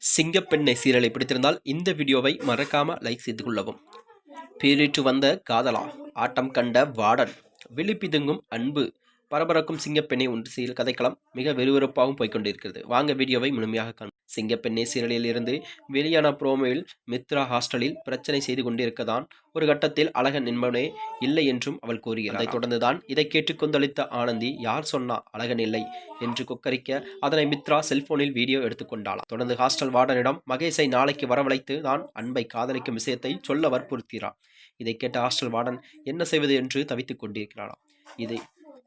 சிங்கப்பெண்ணை சீரியலை பிடித்திருந்தால் இந்த வீடியோவை மறக்காம லைக் செய்து கொள்ளவும். பேரிட்டு வந்த காதலா ஆட்டம் கண்ட வார்டன் விழிப்பிதுங்கும் அன்பு பரபரக்கும் சிங்கப்பெண்ணை ஒன்று சீரியல் கதைக்களம் மிக விறுவிறுப்பாகவும் போய்க்கொண்டிருக்கிறது. வாங்க வீடியோவை முழுமையாக காணும். சிங்கப்பெண்ணை சீரியலில் இருந்து வெளியான ப்ரோமோவில் மித்ரா ஹாஸ்டலில் பிரச்சனை செய்து கொண்டிருக்கதான் ஒரு கட்டத்தில் அழகன் என்பவனே இல்லை என்றும் அவள் கூறுகிறார் அதைத் தொடர்ந்துதான் இதை கேட்டு கொந்தளித்த ஆனந்தி யார் சொன்னா அழகன் இல்லை? என்று கொக்கரிக்க அதனை மித்ரா செல்போனில் வீடியோ எடுத்துக்கொண்டாளாம் தொடர்ந்து ஹாஸ்டல் வார்டனிடம் மகேஷை நாளைக்கு வரவழைத்து தான் அன்பை காதலிக்கும் விஷயத்தை சொல்ல வற்புறுத்தினார் இதை கேட்ட ஹாஸ்டல் வார்டன் என்ன செய்வது? என்று தவித்துக் கொண்டிருக்கிறாளாம். இதை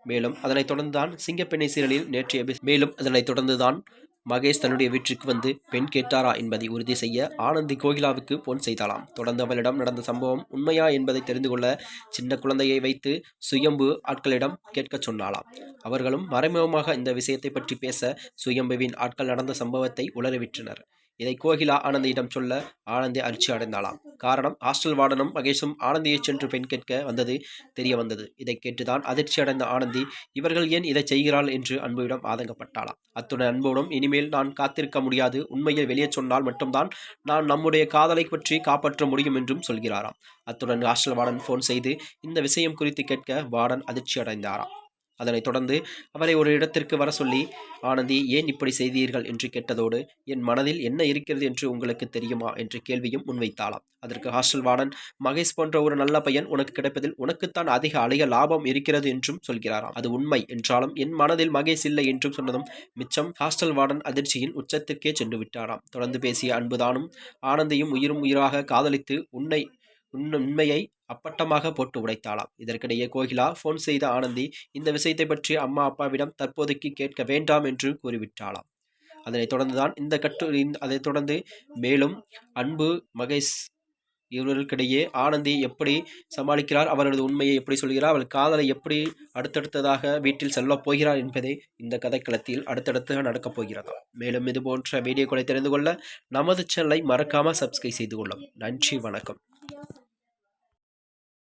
மேலும் அதனைத் தொடர்ந்துதான் சிங்கப்பெண்ணை சீரியலில் நேற்றைய மேலும் அதனைத் தொடர்ந்துதான் மகேஷ் தன்னுடைய வீட்டிற்கு வந்து பெண் கேட்டாரா என்பதை உறுதி செய்ய ஆனந்தி கோகிலாவுக்கு போன் செய்தாலாம் தொடர்ந்து அவளிடம் நடந்த சம்பவம் உண்மையா என்பதை தெரிந்து கொள்ள சின்ன குழந்தையை வைத்து சுயம்பு ஆட்களிடம் கேட்கச் சொன்னாலாம் அவர்களும் மறைமுகமாக இந்த விஷயத்தை பற்றி பேச சுயம்புவின் ஆட்கள் நடந்த சம்பவத்தை உளறிவிட்டனர். இதை கோகிலா ஆனந்தியிடம் சொல்ல ஆனந்தி அதிர்ச்சி அடைந்தாளாம். காரணம் ஹாஸ்டல் வார்டனும் மகேஷும் ஆனந்தியை சென்று பெண் கேட்க வந்தது தெரிய வந்தது. இதை கேட்டுதான் அதிர்ச்சி அடைந்த ஆனந்தி இவர்கள் ஏன் இதை செய்கிறாள்? என்று அன்புவிடம் ஆதங்கப்பட்டாளாம். அத்துடன் அன்புடன் இனிமேல் நான் காத்திருக்க முடியாது. உண்மையில் வெளியே சொன்னால் மட்டும்தான் நான் நம்முடைய காதலை பற்றி காப்பாற்ற முடியும் என்றும் சொல்கிறாராம். அத்துடன் ஹாஸ்டல் வார்டன் ஃபோன் செய்து இந்த விஷயம் குறித்து கேட்க வார்டன் அதிர்ச்சி அடைந்தாராம். அதனைத் தொடர்ந்து அவரை ஒரு இடத்திற்கு வர சொல்லி ஆனந்தி ஏன் இப்படி செய்தீர்கள்? என்று கேட்டதோடு என் மனதில் என்ன இருக்கிறது என்று உங்களுக்கு தெரியுமா? என்று கேள்வியும் முன்வைத்தாளாம். அதற்கு ஹாஸ்டல் வார்டன் மகேஷ் போன்ற ஒரு நல்ல பையன் உனக்கு கிடைப்பதில் உனக்குத்தான் அதிக அதிக லாபம் இருக்கிறது என்றும் சொல்கிறாராம். அது உண்மை. என்றாலும் என் மனதில் மகேஷ் இல்லை என்றும் சொன்னதும் மிச்சம் ஹாஸ்டல் வார்டன் அதிர்ச்சியின் உச்சத்திற்கே சென்று விட்டாராம் தொடர்ந்து பேசிய அன்புதானும் ஆனந்தியும் உயிரும் உயிராக காதலித்து உன்னை உண்மையை அப்பட்டமாக போட்டு உடைத்தாளாம். இதற்கிடையே கோகிலா ஃபோன் செய்த ஆனந்தி இந்த விஷயத்தை பற்றி அம்மா அப்பாவிடம் தற்போதைக்கு கேட்க வேண்டாம் என்று கூறிவிட்டாளாம். அதனைத் தொடர்ந்துதான் இந்த கட்டு அதைத் தொடர்ந்து மேலும் அன்பு மகேஷ் இவர்களுக்கிடையே ஆனந்தி எப்படி சமாளிக்கிறார் அவரது உண்மையை எப்படி சொல்கிறார் அவள் காதலை எப்படி அடுத்தடுத்ததாக வீட்டில் செல்லப் போகிறார் என்பதை இந்த கதைக்களத்தில் அடுத்தடுத்து நடக்கப் போகிறதா. மேலும் இது போன்ற வீடியோக்களை தெரிந்து கொள்ள நமது சேனலை மறக்காமல் சப்ஸ்கிரைப் செய்து கொள்ளும் நன்றி வணக்கம். Adiós.